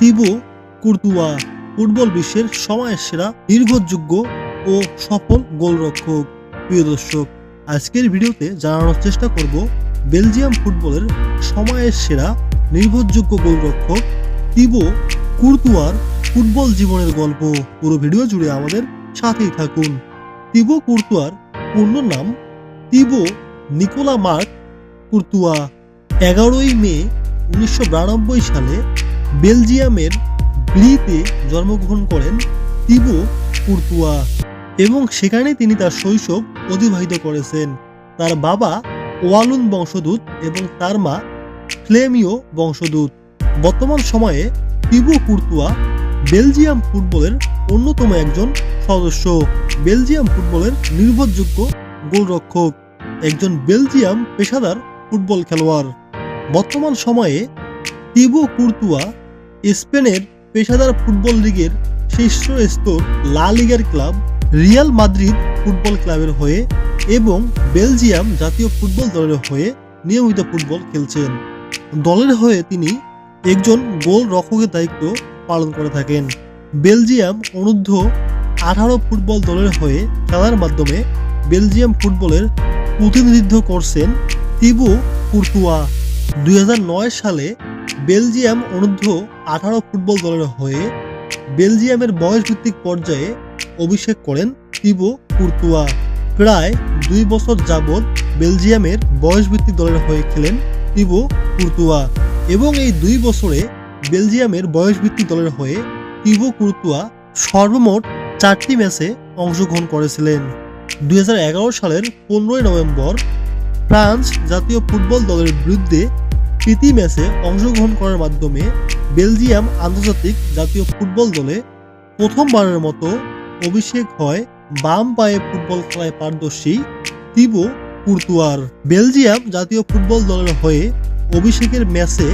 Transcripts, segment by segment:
তিবো কুর্তুয়া, football বিশ্বের সময়ের সেরা নির্ভরযোগ্য ও সফল গোলরক্ষক। প্রিয় দর্শক, আজকের ভিডিওতে জানানোর চেষ্টা করব বেলজিয়াম ফুটবলের সময়ের সেরা নির্ভরযোগ্য গোলরক্ষক তিবো কুর্তুয়ার ফুটবল জীবনের গল্প। পুরো ভিডিও জুড়ে আমাদের সাথেই থাকুন। তিবো কুর্তুয়ার পূর্ণ নাম তিবো নিকোলা মার্ক কুর্তুয়া। এগারোই মে, উনিশশো বিরানব্বই সালে বেলজিয়ামের ব্লিতে জন্মগ্রহণ করেন তিবো কুর্তুয়া এবং সেখানে তিনি তার শৈশব অতিবাহিত করেছেন। তার বাবা ওয়ালুন বংশদূত এবং তার মা ফ্লেমিও বংশদূত। বর্তমান সময়ে তিবো কুর্তুয়া বেলজিয়াম ফুটবলের অন্যতম একজন সদস্য। বেলজিয়াম ফুটবলের নির্ভরযোগ্য গোলরক্ষক, একজন বেলজিয়াম পেশাদার ফুটবল খেলোয়াড়। বর্তমান সময়ে তিবো কুর্তুয়া স্পেনের পেশাদার ফুটবল লিগের শীর্ষ স্তর লা লিগার ক্লাব রিয়াল মাদ্রিদ ফুটবল ক্লাবের হয়ে এবং বেলজিয়াম জাতীয় ফুটবল দলের হয়ে নিয়মিত ফুটবল খেলছেন। দলের হয়ে তিনি একজন গোল রক্ষকের দায়িত্ব পালন করে থাকেন। বেলজিয়াম অনূর্ধ্ব আঠারো ফুটবল দলের হয়ে খেলার মাধ্যমে বেলজিয়াম ফুটবলের প্রতিনিধিত্ব করছেন তিবু কুর্তুয়া। দুই সালে বেলজিয়াম অনূর্ধ্ব আঠারো ফুটবল দলের হয়ে বেলজিয়ামের বয়সভিত্তিক পর্যায়ে অভিষেক করেন তিবো কুর্তুয়া। প্রায় দুই বছর যাবৎ বেলজিয়ামের বয়সভিত্তিক দলের হয়ে খেলেন তিবো কুর্তুয়া এবং এই দুই বছরে বেলজিয়ামের বয়সভিত্তিক দলের হয়ে তিবো কুর্তুয়া সর্বমোট চারটি ম্যাচে অংশগ্রহণ করেছিলেন। দু হাজার এগারো সালের পনেরোই নভেম্বর ফ্রান্স জাতীয় ফুটবল দলের বিরুদ্ধে প্রীতি ম্যাচে অংশগ্রহণ করার মাধ্যমে বেলজিয়াম আন্তর্জাতিক জাতীয় ফুটবল দলে প্রথমবারের মতো অভিষেক হয় বাম পায়ে ফুটবল খেলায় পারদর্শী তিবো কুর্তুয়ার। বেলজিয়াম জাতীয় ফুটবল দলের হয়ে অভিষেকের ম্যাচে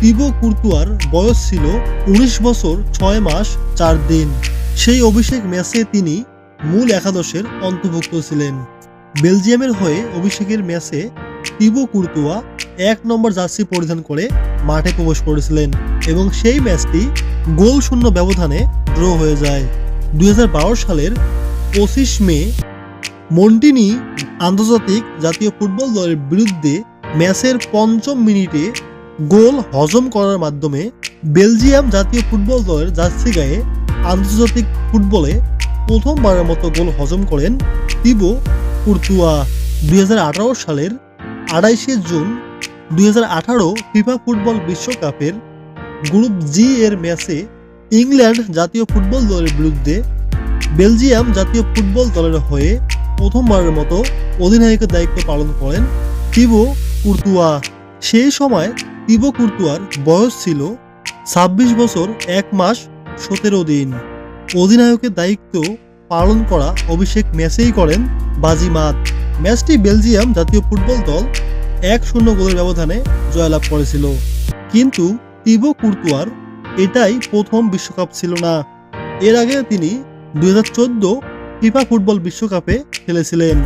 তিবো কুর্তুয়ার বয়স ছিল উনিশ বছর ছয় মাস চার দিন। সেই অভিষেক ম্যাচে তিনি মূল একাদশের অন্তর্ভুক্ত ছিলেন। বেলজিয়ামের হয়ে অভিষেকের ম্যাচে তিবো কুর্তুয়া এক নম্বর জার্সি পরিধান করে মাঠে প্রবেশ করেছিলেন এবং সেই ম্যাচটি গোল শূন্য ব্যবধানে ড্র হয়ে যায়। দুই হাজার বারো সালের পঁচিশ মে, মন্টিনি আন্তর্জাতিক জাতীয় ফুটবল দলের বিরুদ্ধে ম্যাচের পঞ্চম মিনিটে গোল হজম করার মাধ্যমে বেলজিয়াম জাতীয় ফুটবল দলের জার্সি গায়ে আন্তর্জাতিক ফুটবলে প্রথমবারের মতো গোল হজম করেন তিবো কুর্তুয়া। দুই সালের আড়াইশে জুন দুই হাজার আঠারো ফিফা ফুটবল বিশ্বকাপের গ্রুপ জি এর ম্যাচে ইংল্যান্ড জাতীয় ফুটবল দলের বিরুদ্ধে বেলজিয়াম জাতীয় ফুটবল দলের হয়ে প্রথমবারের মতো অধিনায়কের দায়িত্ব পালন করেন তিবো কুর্তুয়া। সেই সময় তিবো কুর্তুয়ার বয়স ছিল ছাব্বিশ বছর এক মাস সতেরো দিন। অধিনায়কের দায়িত্ব পালন করা অভিষেক ম্যাচেই করেন বাজিমাত। ম্যাচটি বেলজিয়াম জাতীয় ফুটবল দল এক শূন্য গোলের ব্যবধানে জয়লাভ করেছিল। কিন্তু তিবো কুর্তুয়ার এটাই প্রথম বিশ্বকাপ ছিল না। এর আগে তিনি দুই ফিফা ফুটবল বিশ্বকাপে খেলেছিলেন।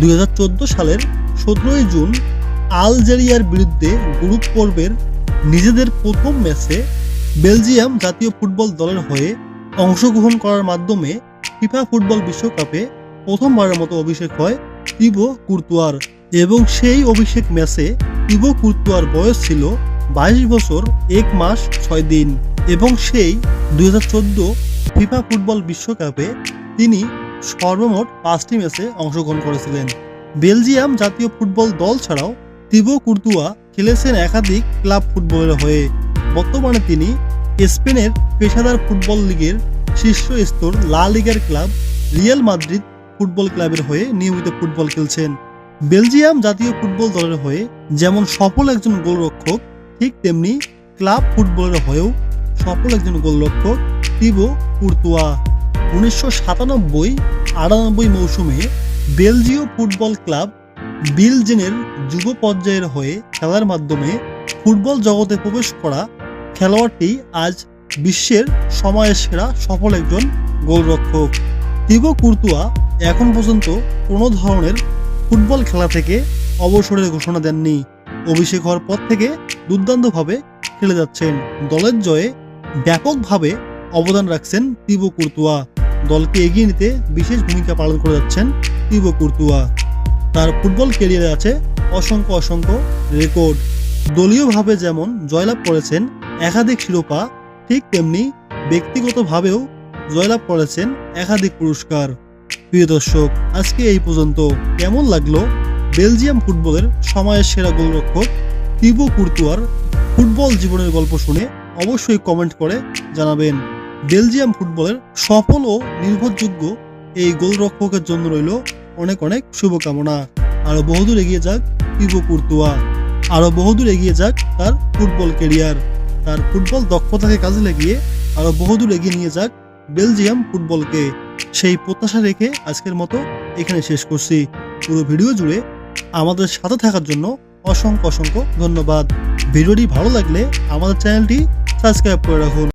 দুই হাজার চোদ্দ সালের সতেরোই জুন আলজেরিয়ার বিরুদ্ধে গ্রুপ পর্বের নিজেদের প্রথম ম্যাচে বেলজিয়াম জাতীয় ফুটবল দলের হয়ে অংশগ্রহণ করার মাধ্যমে ফিফা ফুটবল বিশ্বকাপে প্রথমবারের মতো অভিষেক হয় তিবো কুর্তুয়ার এবং সেই অভিষেক ম্যাচে তিবো কুর্তুয়ার বয়স ছিল বাইশ বছর, এক মাস, ছয় দিন এবং সেই দুই হাজার চোদ্দ ফিফা ফুটবল বিশ্বকাপে তিনি সর্বমোট পাঁচটি ম্যাচে অংশগ্রহণ করেছিলেন। বেলজিয়াম জাতীয় ফুটবল দল ছাড়াও তিবো কুর্তুয়া খেলেছেন একাধিক ক্লাব ফুটবলের হয়ে। বর্তমানে তিনি স্পেনের পেশাদার ফুটবল লীগের শীর্ষ স্তর লা লিগার ক্লাব রিয়াল মাদ্রিদ ফুটবল ক্লাবের হয়ে নিয়মিত ফুটবল খেলছেন। বেলজিয়াম জাতীয় ফুটবল দলের হয়ে যেমন সফল একজন গোলরক্ষক, ঠিক তেমনি ক্লাব ফুটবলের হয়েও সফল একজন গোলরক্ষক তিবো কুর্তুয়া। উনিশশো সাতানব্বই আটানব্বই মৌসুমে বেলজিয় ফুটবল ক্লাব বিলজেনের যুব পর্যায়ের হয়ে খেলার মাধ্যমে ফুটবল জগতে প্রবেশ করা খেলোয়াড়টি আজ বিশ্বের সময়ের সেরা সফল একজন গোলরক্ষক। তিবো কুর্তুয়া এখন পর্যন্ত কোনো ধরনের ফুটবল খেলা থেকে অবসরের ঘোষণা দেননি। অভিষেক হওয়ার পর থেকে দুর্দান্তভাবে খেলে যাচ্ছেন। দলের জয়ে ব্যাপকভাবে অবদান রাখছেন তিবো কুর্তুয়া। দলকে এগিয়ে নিতে বিশেষ ভূমিকা পালন করে যাচ্ছেন তিবো কুর্তুয়া। তার ফুটবল ক্যারিয়ারে আছে অসংখ্য অসংখ্য রেকর্ড। দলীয়ভাবে যেমন জয়লাভ করেছেন একাধিক শিরোপা, ঠিক তেমনি ব্যক্তিগতভাবেও জয়লাভ করেছেন একাধিক পুরস্কার। প্রিয় দর্শক, আজকে এই পর্যন্ত। কেমন লাগল? বেলজিয়াম ফুটবলের সময়ের সেরা গোলরক্ষক তিবো কুর্তুয়ার ফুটবল জীবনের গল্প শুনে অবশ্যই কমেন্ট করে জানাবেন। বেলজিয়াম ফুটবলের সফল ও নির্ভরযোগ্য এই গোলরক্ষকের জন্য রইল অনেক অনেক শুভকামনা। আরও বহুদূর এগিয়ে যাক তিবো কুর্তুয়া। আরও বহুদূর এগিয়ে যাক তার ফুটবল কেরিয়ার তার ফুটবল দক্ষতাকে কাজে লাগিয়ে আরও বহুদূর এগিয়ে নিয়ে যাক বেলজিয়াম ফুটবলকে। সেই প্রত্যাশা রেখে আজকের মতো এখানে শেষ করছি। পুরো ভিডিও জুড়ে আমাদের সাথে থাকার জন্য অসংখ্য অসংখ্য ধন্যবাদ। ভিডিওটি ভালো লাগলে আমাদের চ্যানেলটি সাবস্ক্রাইব করে রাখুন।